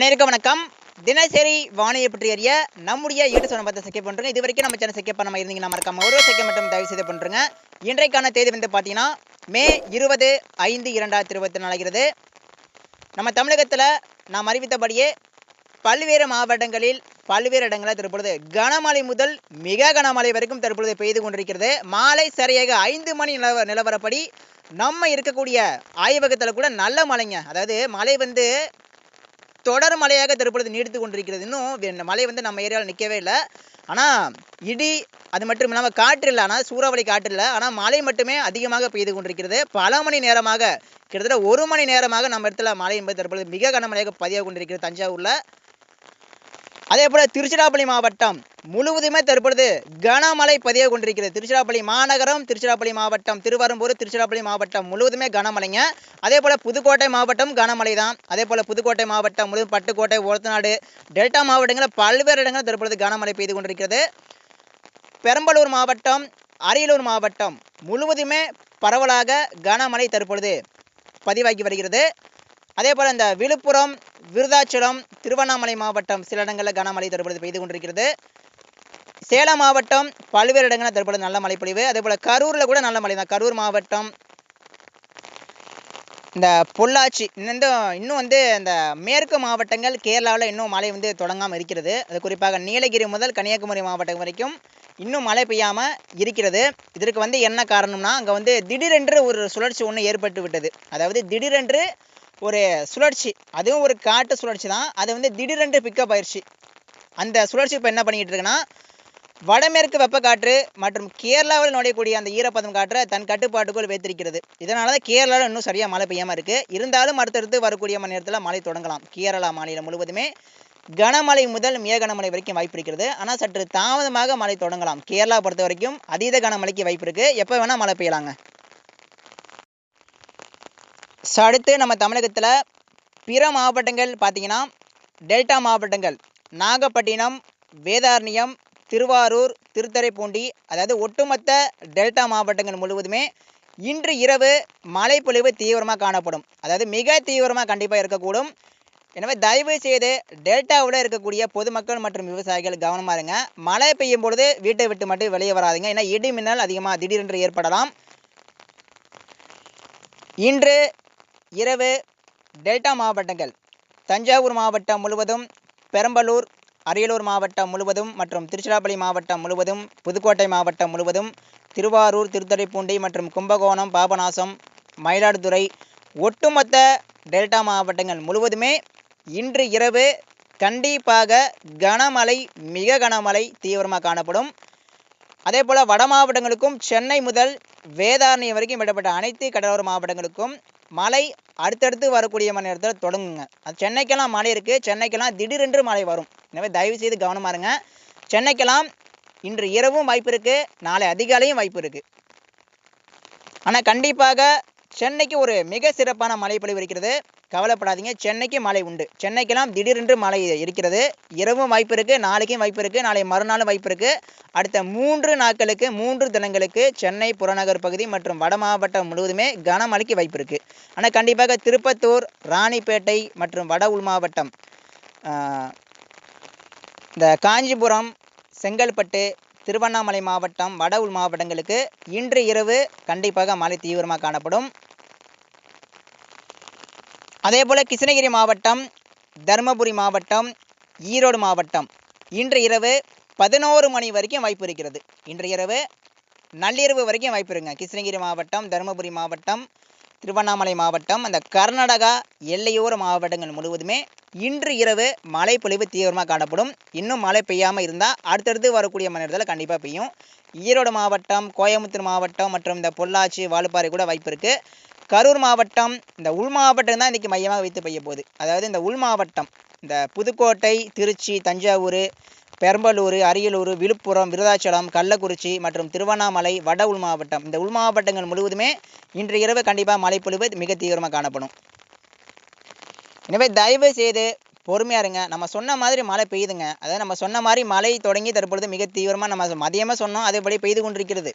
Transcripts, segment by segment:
அனைவருக்கும் வணக்கம். தினசரி வானிலை பற்றி அறிய நம்முடைய யூடியூப் சேனல் பார்த்து செக்கப் பண்ணுறோங்க இது வரைக்கும் நம்ம சேனல் செக்கப் பண்ண இருந்தீங்கன்னா மறக்காம ஒரு செக்கப் மட்டும் தயவு செய்து பண்ணுறங்க இன்றைக்கான தேதி வந்து பார்த்தீங்கன்னா மே இருபது ஐந்து இரண்டாயிரத்தி இருபத்தி நாலாகிறது நம்ம தமிழகத்தில் நாம் அறிவித்தபடியே பல்வேறு மாவட்டங்களில் பல்வேறு இடங்களில் தற்பொழுது கனமழை முதல் மிக கனமழை வரைக்கும் தற்பொழுது பெய்து கொண்டிருக்கிறது. மாலை சரியாக ஐந்து மணி நிலவ நிலவரப்படி நம்ம இருக்கக்கூடிய ஆய்வகத்தில் கூட நல்ல மழைங்க. அதாவது மழை வந்து தொடர் மழையாக தற்பொழுது நீடித்து கொண்டிருக்கிறது. இன்னும் மழை வந்து நம்ம ஏரியாவில் நிற்கவே இல்லை. ஆனால் இடி அது மட்டும் இல்லாமல் காற்று இல்லை. ஆனால் சூறாவளி காற்று இல்லை. ஆனால் மழை மட்டுமே அதிகமாக பெய்து கொண்டிருக்கிறது. பல மணி நேரமாக கிட்டத்தட்ட ஒரு மணி நேரமாக நம்ம இடத்துல மழை என்பது தற்பொழுது மிக கனமழையாக பதிவாக கொண்டிருக்கிறது தஞ்சாவூரில். அதே போல் திருச்சிராப்பள்ளி மாவட்டம் முழுவதுமே தற்பொழுது கனமழை பதிய கொண்டிருக்கிறது. திருச்சிராப்பள்ளி மாநகரம் திருச்சிராப்பள்ளி மாவட்டம் திருவரம்பூர் திருச்சிராப்பள்ளி மாவட்டம் முழுவதுமே கனமழைங்க. அதே போல் புதுக்கோட்டை மாவட்டம் கனமழை தான் அதே போல் புதுக்கோட்டை மாவட்டம் முழுவதும் பட்டுக்கோட்டை ஓரத்தநாடு டெல்டா மாவட்டங்களில் பல்வேறு இடங்களில் தற்பொழுது கனமழை பெய்து கொண்டிருக்கிறது. பெரம்பலூர் மாவட்டம் அரியலூர் மாவட்டம் முழுவதுமே பரவலாக கனமழை தற்பொழுது பதிவாகி வருகிறது. அதே போல் இந்த விழுப்புரம் விருதாச்சலம் திருவண்ணாமலை மாவட்டம் சில இடங்களில் கனமழை தற்பொழுது பெய்து கொண்டிருக்கிறது. சேலம் மாவட்டம் பல்வேறு இடங்களில் தற்பொழுது நல்ல மழை பொழிவு அதே போல் கரூரில் கூட நல்ல மழை தான் கரூர் மாவட்டம் இந்த பொள்ளாச்சி இன்னும் இன்னும் வந்து இந்த மேற்கு மாவட்டங்கள் கேரளாவில் இன்னும் மழை வந்து தொடங்காமல் இருக்கிறது. அது குறிப்பாக நீலகிரி முதல் கன்னியாகுமரி மாவட்டம் வரைக்கும் இன்னும் மழை பெய்யாமல் இருக்கிறது. இதற்கு வந்து என்ன காரணம்னா அங்கே வந்து திடீரென்று ஒரு சுழற்சி ஒன்று ஏற்பட்டு விட்டது. அதாவது திடீரென்று ஒரு சுழற்சி அதுவும் ஒரு காட்டு சுழற்சி தான். அது வந்து திடீரென்று பிக்கப் ஆயிடுச்சு அந்த சுழற்சி இப்போ என்ன பண்ணிக்கிட்டு இருக்குன்னா வடமேற்கு வெப்பக்காற்று மற்றும் கேரளாவில் நுழையக்கூடிய அந்த ஈரப்பதம் காற்றை தன் கட்டுப்பாட்டுக்குள் வைத்திருக்கிறது. இதனால தான் கேரளாவில் இன்னும் சரியாக மழை பெய்யாமல் இருக்குது இருந்தாலும் அடுத்தடுத்து வரக்கூடிய மணி நேரத்தில் மழை தொடங்கலாம். கேரளா மாநிலம் முழுவதுமே கனமழை முதல் மிக கனமழை வரைக்கும் வாய்ப்பு இருக்கிறது. ஆனால் சற்று தாமதமாக மழை தொடங்கலாம். கேரளா பொறுத்த வரைக்கும் அதீத கனமழைக்கு வாய்ப்பு இருக்குது எப்போ வேணால் மழை பெய்யலாங்க. ஸோ அடுத்து நம்ம தமிழகத்தில் பிற மாவட்டங்கள் பார்த்தீங்கன்னா டெல்டா மாவட்டங்கள். நாகப்பட்டினம் வேதாரண்யம் திருவாரூர் திருத்துறைப்பூண்டி அதாவது ஒட்டுமொத்த டெல்டா மாவட்டங்கள் முழுவதுமே இன்று இரவு மழை பொழிவு தீவிரமாக காணப்படும். அதாவது மிக தீவிரமாக கண்டிப்பாக இருக்கக்கூடும். எனவே தயவு செய்து டெல்டாவில் இருக்கக்கூடிய பொதுமக்கள் மற்றும் விவசாயிகள் கவனமாக இருங்க. மழை பெய்யும் பொழுது வீட்டை விட்டு மட்டும் வெளியே வராதுங்க. ஏன்னா இடி மின்னல் அதிகமாக திடீரென்று ஏற்படலாம். இன்று இரவு டெல்டா மாவட்டங்கள் தஞ்சாவூர் மாவட்டம் முழுவதும் பெரம்பலூர் அரியலூர் மாவட்டம் முழுவதும் மற்றும் திருச்சிராப்பள்ளி மாவட்டம் முழுவதும் புதுக்கோட்டை மாவட்டம் முழுவதும் திருவாரூர் திருத்துறைப்பூண்டி மற்றும் கும்பகோணம் பாபநாசம் மயிலாடுதுறை ஒட்டுமொத்த டெல்டா மாவட்டங்கள் முழுவதுமே இன்று இரவு கண்டிப்பாக கனமழை மிக கனமழை தீவிரமாக காணப்படும். அதே போல் வட மாவட்டங்களுக்கும் சென்னை முதல் வேதாரணி வரைக்கும் விடப்பட்ட அனைத்து கடலோர மாவட்டங்களுக்கும் மழை அடுத்தடுத்து வரக்கூடிய மணி நேரத்தில் தொடங்குங்க. அது சென்னைக்கெல்லாம் மழை இருக்குது சென்னைக்கெல்லாம் திடீரென்று மழை வரும். எனவே தயவு செய்து கவனமாக இருங்க. சென்னைக்கெல்லாம் இன்று இரவும் வாய்ப்பு இருக்குது நாளை அதிகாலையும் வாய்ப்பு இருக்குது ஆனால் கண்டிப்பாக சென்னைக்கு ஒரு மிக சிறப்பான மழைப்பொழிவு இருக்கிறது. கவலைப்படாதீங்க சென்னைக்கு மழை உண்டு. சென்னைக்கெல்லாம் திடீரென்று மழை இருக்கிறது. இரவும் வாய்ப்பு இருக்குது நாளைக்கும் வாய்ப்பு இருக்குது நாளை மறுநாளும் வாய்ப்பு இருக்குது அடுத்த மூன்று நாட்களுக்கு மூன்று தினங்களுக்கு சென்னை புறநகர் பகுதி மற்றும் வட மாவட்டம் முழுவதுமே கனமழைக்கு வாய்ப்பு இருக்குது ஆனால் கண்டிப்பாக திருப்பத்தூர் ராணிப்பேட்டை மற்றும் வட உள் மாவட்டம் ஆஹ், இந்த காஞ்சிபுரம் செங்கல்பட்டு திருவண்ணாமலை மாவட்டம் வட உள் மாவட்டங்களுக்கு இன்று இரவு கண்டிப்பாக மழை தீவிரமாக காணப்படும். அதே போல் கிருஷ்ணகிரி மாவட்டம் தருமபுரி மாவட்டம் ஈரோடு மாவட்டம் இன்று இரவு பதினோரு மணி வரைக்கும் வாய்ப்பு இருக்கிறது. இன்று இரவு நள்ளிரவு வரைக்கும் வாய்ப்பு இருக்குங்க. கிருஷ்ணகிரி மாவட்டம் தருமபுரி மாவட்டம் திருவண்ணாமலை மாவட்டம் அந்த கர்நாடகா எல்லையோர மாவட்டங்கள் முழுவதுமே இன்று இரவு மழை பொழிவு தீவிரமாக காணப்படும். இன்னும் மழை பெய்யாமல் இருந்தால் அடுத்தடுத்து வரக்கூடிய மணி நேரத்தில் கண்டிப்பாக பெய்யும். ஈரோடு மாவட்டம் கோயம்புத்தூர் மாவட்டம் மற்றும் இந்த பொள்ளாச்சி வாழுப்பாறை கூட வாய்ப்பு இருக்குது கரூர் மாவட்டம் இந்த உள் மாவட்டம் தான் இன்றைக்கி மையமாக வைத்து பெய்ய போகுது. அதாவது இந்த உள் மாவட்டம் இந்த புதுக்கோட்டை திருச்சி தஞ்சாவூர் பெரம்பலூர் அரியலூர் விழுப்புரம் விருதாச்சலம் கள்ளக்குறிச்சி மற்றும் திருவண்ணாமலை வட உள் மாவட்டம். இந்த உள் மாவட்டங்கள் முழுவதுமே இன்று இரவு கண்டிப்பாக மழைப்பொழிவு மிக தீவிரமாக காணப்படும். எனவே தயவு செய்து பொறுமையாக இருங்க. நம்ம சொன்ன மாதிரி மழை பெய்யுதுங்க. அதாவது நம்ம சொன்ன மாதிரி மழை தொடங்கி தற்பொழுது மிக தீவிரமாக நம்ம மதியமாக சொன்னோம். அதேபடி பெய்து கொண்டிருக்கிறது.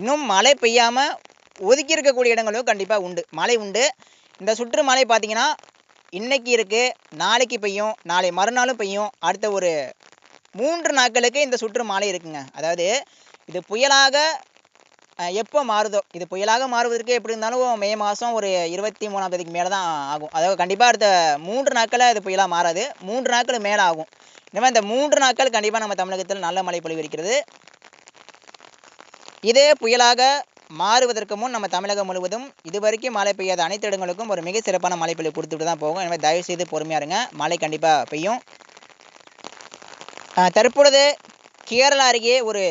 இன்னும் மழை பெய்யாமல் ஒதுக்கி இருக்கக்கூடிய இடங்களும் கண்டிப்பாக உண்டு. மழை உண்டு. இந்த சுற்று மழை பார்த்தீங்கன்னா இன்னைக்கு இருக்குது நாளைக்கு பெய்யும் நாளை மறுநாளும் பெய்யும். அடுத்த ஒரு மூன்று நாட்களுக்கு இந்த சுற்று மாலை இருக்குங்க. அதாவது இது புயலாக எப்போ மாறுதோ இது புயலாக மாறுவதற்கு எப்படி இருந்தாலும் மே மாதம் ஒரு இருபத்தி மூணாம் தேதிக்கு மேலே தான் ஆகும். அதாவது கண்டிப்பாக அடுத்த மூன்று நாட்களில் இது புயலாக மாறாது. மூன்று நாட்கள் மேலே ஆகும். இனிமேல் இந்த மூன்று நாட்கள் கண்டிப்பாக நம்ம தமிழகத்தில் நல்ல மழை பொழிவிருக்கிறது இதே புயலாக மாறுவதற்கு முன் நம்ம தமிழகம் முழுவதும் இதுவரைக்கும் மழை பெய்யாத அனைத்து இடங்களுக்கும் ஒரு மிக சிறப்பான மழை பொழிவு கொடுத்துட்டு தான் போகும். எனவே தயவுசெய்து பொறுமையாக பொறுமையா இருங்க. மழை கண்டிப்பாக பெய்யும். தற்பொழுது கேரளா அருகே ஒரு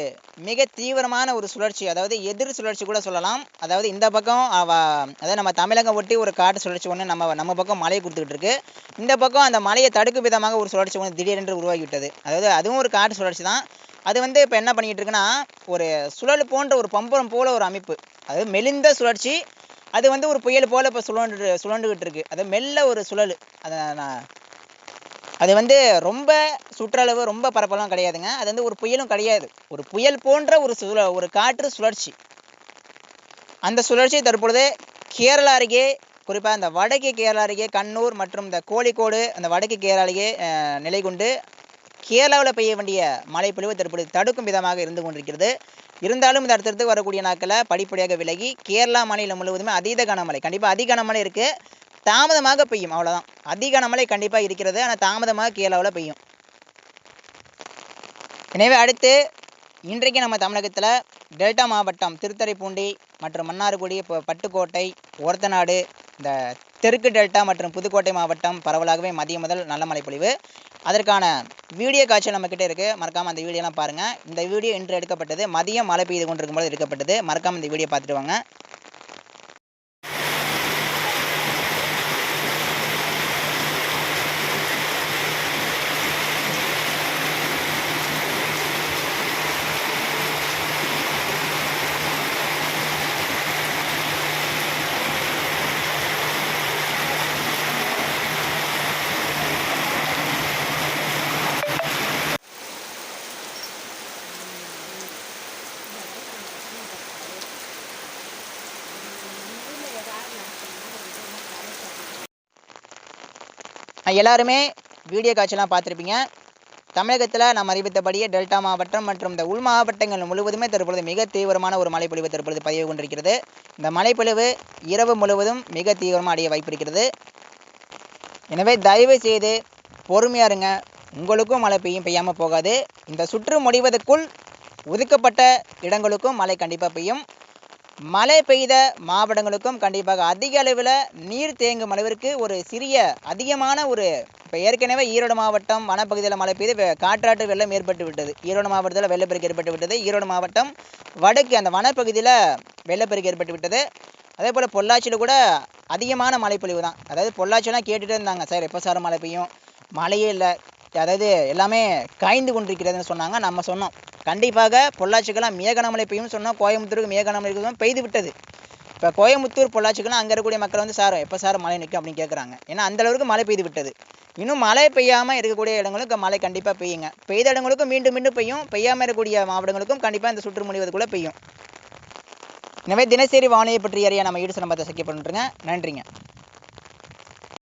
மிக தீவிரமான ஒரு சுழற்சி அதாவது எதிர் சுழற்சி கூட சொல்லலாம். அதாவது இந்த பக்கம் அதாவது நம்ம தமிழகம் ஒட்டி ஒரு காட்டு சுழற்சி ஒன்று நம்ம நம்ம பக்கம் மழையை கொடுத்துக்கிட்டு இருக்கு. இந்த பக்கம் அந்த மழையை தடுக்கும் விதமாக ஒரு சுழற்சி ஒன்று திடீரென்று உருவாகிவிட்டது. அதாவது அதுவும் ஒரு காட்டு சுழற்சி தான். அது வந்து இப்போ என்ன பண்ணிக்கிட்டு இருக்குன்னா ஒரு சுழல் போன்ற ஒரு பம்பரம் போல ஒரு அமைப்பு. அதாவது மெலிந்த சுழற்சி. அது வந்து ஒரு புயல் போல் இப்போ சுழன்று சுழண்டுகிட்டு இருக்கு. அது மெல்ல ஒரு சுழல். அதை நான் அது வந்து ரொம்ப சுற்றளவு ரொம்ப பரப்பெல்லாம் கிடையாதுங்க. அது வந்து ஒரு புயலும் கிடையாது. ஒரு புயல் போன்ற ஒரு சுழ ஒரு காற்று சுழற்சி. அந்த சுழற்சி தற்பொழுது கேரளா அருகே குறிப்பாக இந்த வடக்கு கேரளா அருகே கண்ணூர் மற்றும் இந்த கோழிக்கோடு அந்த வடக்கு கேரளா அருகே நிலை கொண்டு கேரளாவில் பெய்ய வேண்டிய மழை பொழிவு தற்பொழுது தடுக்கும் விதமாக இருந்து கொண்டிருக்கிறது. இருந்தாலும் இந்த அடுத்தடுத்து வரக்கூடிய நாட்களில் படிப்படியாக விலகி கேரளா மாநிலம் முழுவதுமே அதீத கனமழை கண்டிப்பாக அதிக கனமழை இருக்குது தாமதமாக பெய்யும் அவ்வளோதான் அதிக கனமழை கண்டிப்பாக இருக்கிறது ஆனால் தாமதமாக கேரளாவில் பெய்யும். எனவே அடுத்து இன்றைக்கு நம்ம தமிழகத்தில் டெல்டா மாவட்டம் திருத்துறைப்பூண்டி மற்றும் மன்னார்குடி இப்போ பட்டுக்கோட்டை ஒரத்தநாடு இந்த தெற்கு டெல்டா மற்றும் புதுக்கோட்டை மாவட்டம் பரவலாகவே மதியம் முதல் நல்ல மழை பொழிவு. அதற்கான வீடியோ காட்சி நம்மக்கிட்ட இருக்குது மறக்காமல் அந்த வீடியோலாம் பாருங்கள் இந்த வீடியோ இன்று எடுக்கப்பட்டது மதியம் மழை பெய்து கொண்டிருக்கும் போது எடுக்கப்பட்டது. மறக்காமல் இந்த வீடியோ பார்த்துட்டு வாங்க. எல்லாருமே வீடியோ காட்சிலாம் பார்த்துருப்பீங்க. தமிழகத்தில் நாம் அறிவித்தபடியே டெல்டா மாவட்டம் மற்றும் இந்த உள் மாவட்டங்கள் முழுவதுமே தற்பொழுது மிக தீவிரமான ஒரு மழைப்பொழிவு தற்பொழுது பதிவு கொண்டிருக்கிறது. இந்த மழைப்பொழிவு இரவு முழுவதும் மிக தீவிரமாக அடைய வாய்ப்பு இருக்கிறது. எனவே தயவு செய்து பொறுமையாக இருங்க. உங்களுக்கும் மழை பெய்யும் பெய்யாமல் போகாது. இந்த சுற்று முடிவதற்குள் ஒதுக்கப்பட்ட இடங்களுக்கும் மழை கண்டிப்பாக பெய்யும். மழை பெய்த மாவட்டங்களுக்கும் கண்டிப்பாக அதிக அளவில் நீர் தேங்கும் அளவிற்கு ஒரு சிறிய அதிகமான ஒரு இப்போ ஏற்கனவே ஈரோடு மாவட்டம் வனப்பகுதியில் மழை பெய்து காற்றாட்டு காற்றாற்று வெள்ளம் ஏற்பட்டு விட்டது. ஈரோடு மாவட்டத்தில் வெள்ளப்பெருக்கு ஏற்பட்டு விட்டது. ஈரோடு மாவட்டம் வடக்கு அந்த வனப்பகுதியில் வெள்ளப்பெருக்கு ஏற்பட்டு விட்டது. அதே போல் பொள்ளாச்சியில் கூட அதிகமான மழை பொழிவு தான். அதாவது பொள்ளாச்சிலாம் கேட்டுகிட்டே இருந்தாங்க சார் எப்போ சார் மழை பெய்யும்? மழையே இல்லை. அதாவது எல்லாமே காய்ந்து கொண்டிருக்கிறதுன்னு சொன்னாங்க நம்ம சொன்னோம். கண்டிப்பாக பொள்ளாச்சிக்கெல்லாம் மிக பெய்யும் சொன்னால் கோயம்புத்தூருக்கு மிக பெய்து விட்டது. இப்போ கோயம்புத்தூர் பொள்ளாச்சிக்கெல்லாம் அங்கே இருக்கக்கூடிய மக்கள் வந்து சார் எப்போ சார் மழை நிற்கும் அப்படின்னு கேட்குறாங்க ஏன்னா அந்த அளவுக்கு மழை பெய்து விட்டது. இன்னும் மழை பெய்யாமல் இருக்கக்கூடிய இடங்களுக்கு மழை கண்டிப்பாக பெய்யுங்க. பெய்த இடங்களுக்கும் மீண்டும் மீண்டும் பெய்யும். பெய்யாமல் இருக்கக்கூடிய மாவட்டங்களுக்கும் கண்டிப்பாக இந்த சுற்று முடிவதுக்குள்ளே பெய்யும். எனவே தினசரி வானிலை பற்றி அறிய நம்ம ஈடு சம்பத்தை சக்கி பண்ணுறேங்க நன்றிங்க.